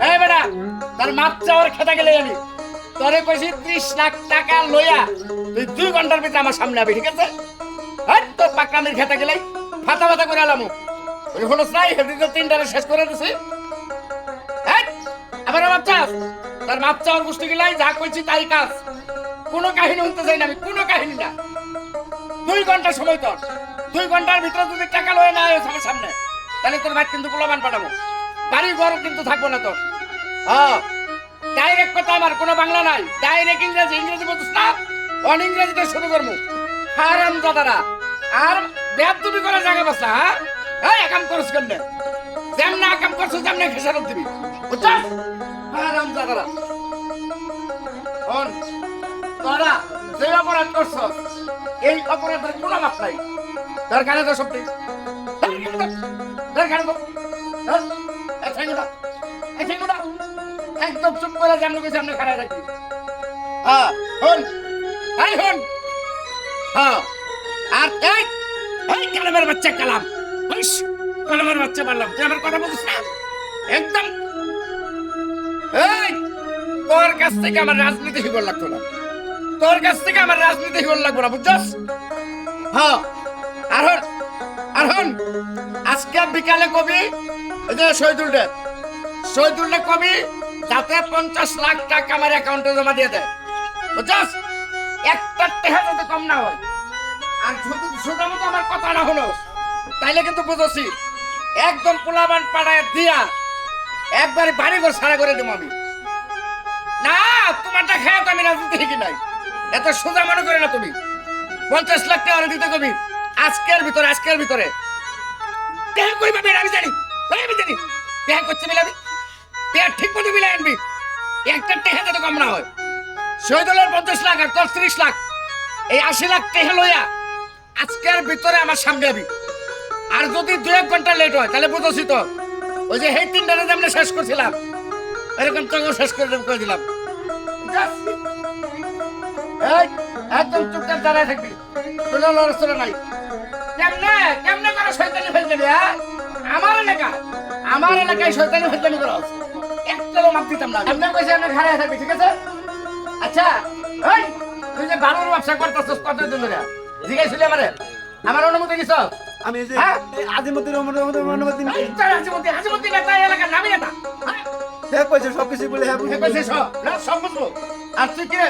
বেটা, তার মাপ চাওয়ার খেতা গেলে আমি। তোরে কইছি ত্রিশ লাখ টাকা লইয়া তুই দুই ঘণ্টার ভিতরে আমার সামনে আবি, ঠিক আছে? হ্যাঁ তোর পাকামির খেতা গেলে ফাতা ফাতা করে আলাম ওই হলো নাই হেঁটে তো তিনটারে শেষ করে দিছি। আবার মাপ চাস? তার মাপ চাওয়ার গোষ্ঠী গেলাই যা কইছি তাই কাজ। কোনো কাহিনী শুনতে চাই না আমি, কোনো কাহিনী না। দুই ঘণ্টা সময় তোর। দুই ঘণ্টার ভিতরে যদি টাকা লয়ে না হয় আমার সামনে, তাহলে তোর ভাই কিন্তু গোলাবান পাঠাবো। বাড়ি ঘর কিন্তু থাকব না তোর হ্যাঁ ডাইরেক্ট কথা আমার, কোনো বাংলা নাই। ডাইরেক্ট ইংরেজি ইংরেজি বলছিস না অন ইংরেজিতে শুরু করব। হারাম দাদারা, আর ব্যাপ তুমি করে জায়গা বসা হ্যাঁ? এই একাম করছ কেমনে? যেমনে একাম করছ যেমনে খেসারত দিবি। বুঝছস? হারাম দাদারা। অন তোরা যে অপরাধ করছ, এই অপরাধের কোনো মাপ নাই। দরকার তো দরকার তো হ্যাঁ এই ঠেঙ্গুটা এই ঠেঙ্গুটা একদম চুপ করে জানলো কি সামনে খাড়া রাখবি হ্যাঁ হন এই হন। হ্যাঁ আর এই এই কালামের বাচ্চা কালাম। হইস কালামের বাচ্চা বললাম তুই আমার কথা বলছিস না? একদম। এই, তোর কাছ থেকে আমার রাজনীতি শিবর লাগতো না। তোর কাছ থেকে আমার রাজনীতি শিবর লাগবো না, বুঝছস? হ্যাঁ আর হন আর হন। আজকে বিকালে কবি ওই যে শহীদুল ডে শহীদুল্লাহ কবি যাতে পঞ্চাশ লাখ টাকা আমার অ্যাকাউন্টে জমা দিয়ে দেয়। বুঝছস? একটা টেহা যাতে কম না হয়, আর যদি সোজা মতো আমার কথা না হলো তাইলে কিন্তু বুঝছি একদম পোলাবান পাড়ায় দিয়া একবারে বাড়ি ঘর সারা করে দেবো আমি। না, তোমারটা খেয়ে তো আমি রাজনীতি শিখি নাই। এত সোজা মনে করে না তুমি। পঞ্চাশ লাখ টাকা দিতে কবি, আজকের ভিতরে আজকের ভিতরে। টেহা কই পাবি আমি জানি আমি জানি টেহা করছে মিলাবি টেহা ঠিক মতো মিলাই আনবি। একটা টেহা যাতে কম না হয়, শহীদুলের পঞ্চাশ লাখ আর তোর ত্রিশ লাখ, এই আশি লাখ টেহা লইয়া আজকের ভিতরে আমার সামনে আবি। আর যদি দু এক ঘণ্টা লেট হয়, তাহলে বুঝছি তো, ওই যে সেই তিনটা রাতে আমরা শেষ করছিলাম, এরকম তোকেও শেষ করে করে দিলাম। একদম চুপচাপ দাঁড়ায় থাকবি, কোনো নাই। কেমনে কেমনে করে শয়তানি ফেলতে হ্যাঁ? আমার এলাকা আমার এলাকায় শয়তানি ফেলতানি করো একটাও মাপ দিতাম না। এমনি কইছে এমনি খারাপ থাকবি ঠিক আছে? আচ্ছা এই তুই যে বালুর ব্যবসা করতেছিস কতদিন ধরে? জিজ্ঞাসা আমারে? আমার অনুমতি দিছ? আমি যে হ্যাঁ? রহমান অনুমতি তোর হাজিমতি হাজিমতি নেতা এলাকার নামই নেতা হ্যাঁ? হ্যাঁ কইছে সবকিছু বলে হ্যাঁ সে কইছে সব। না সব বুঝব। আর তুই কি রে?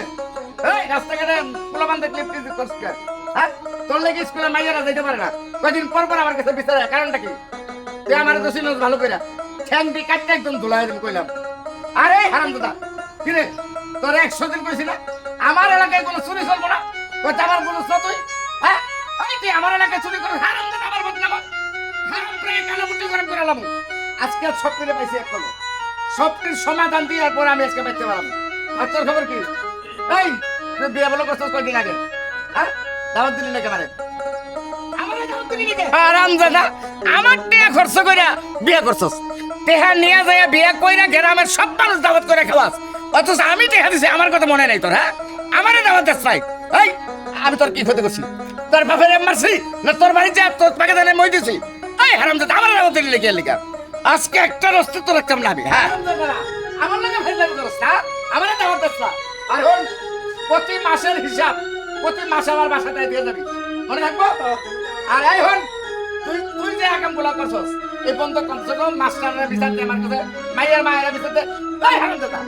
এই রাস্তাঘাটে পোলাবান দেখলে প্লিজ করছিস হ্যাঁ? তোর লেগে স্কুলে মাইয়ারা যাইতে পারে না। কয়দিন পর পর আমার কাছে কারণটা কি? তুই আমার ভালো কইরা। ঠ্যাং দি কাটতে একদম ধুলাই দিন কইলাম। আরে, হারাম দাদা। কি রে? তোর একশো দিন কইছি না? আমার এলাকায় কোনো চুরি চলবো না? আমার বলছ না তুই? হ্যাঁ? তুই আমার এলাকায় চুরি করে হারাম দাদা, আমার বদনাম। হারাম করে আজকে আর সব করে পাইছি এক সবটির সমাধান দিয়ে পরে আমি আজকে পাইতে পারলাম আর তোর খবর কি? এই তুই বিয়ে বলো করছিস কয়দিন আগে? হ্যাঁ? দাওয়াত দিলি না কেমারে আরাম আমার টিয়া খরচ কইরা বিয়ে করছস। টেহা নিয়ে যায় বিয়ে কইরা গ্রামের সব মানুষ দাওয়াত করে খাওয়াস। অথচ আমি টেহা দিছি আমার কথা মনে নাই তোর হ্যাঁ? আমারে দাওয়াত দেস নাই। এই আমি তোর কি ক্ষতি করছি? তোর বাপের এম মারছি না তোর বাড়িতে তোর পাকে দানে মই দিছি? এই হারাম দাদা আমার দাওয়াত দিলি লেগে লেগে আজকে একটা অস্তিত্ব রাখতাম না আমি হ্যাঁ? আমার লাগে ভাই লাগে করছ না দাওয়াত দেস আর প্রতি মাসের হিসাব প্রতি মাসে আমার বাসাটায় দিয়ে যাবি। মনে থাকব? আর এই হন, তুই তুই যে একামগুলা করছস, এই বন্ধ কমসে কম মাস্টারের বিচার দে আমার কাছে, মাইয়ার মায়ের বিচার দে তাই হারাম দাদা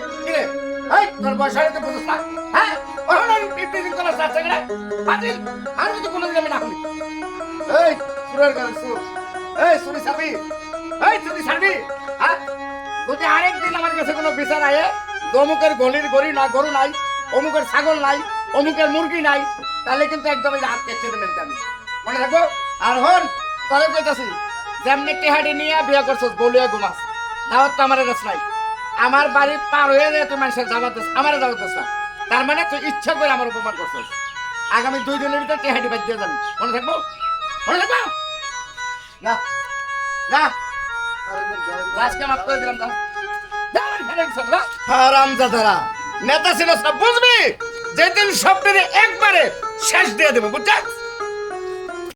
এই, তোর বয়স হয়তো বুঝছ না? হ্যাঁ? আর দিন আর কোনো দিন আমি না শুনি এই, সুরের গান সুর এই সুরি সাবি এই সুরি সাবি হ্যাঁ? যদি আরেক দিন আমার কাছে কোনো বিচার আয়ে অমুকের গলির গড়ি না, গরু নাই, অমুকের ছাগল নাই অমুকের মুরগি নাই, তাহলে কিন্তু একদম এই হাত কেটে দেবেন আমি মনে রাখব? আর হন তবে কইতাছি, যেমনি টেহাডি নিয়ে বিয়ে করছস, বলিয়া ঘুমাস। দাওয়াত তো আমার কাছে নাই। আমার বাড়ি পার হয়ে যায়, তুই মানুষের দাওয়াত দিস আমার দাওয়াত দিস না। তার মানে তুই ইচ্ছা করে আমার উপকার করছস। আগামী দুই দিনের ভিতরে টেহাডি বাদ দিয়ে যাবি। মনে থাকব? মনে থাকব? না। না। আজকে মাফ করে দিলাম দাও হারাম দাদারা নেতা ছিল সব, বুঝবি? যেদিন সব একবারে শেষ দিয়ে দেবো বুঝছিস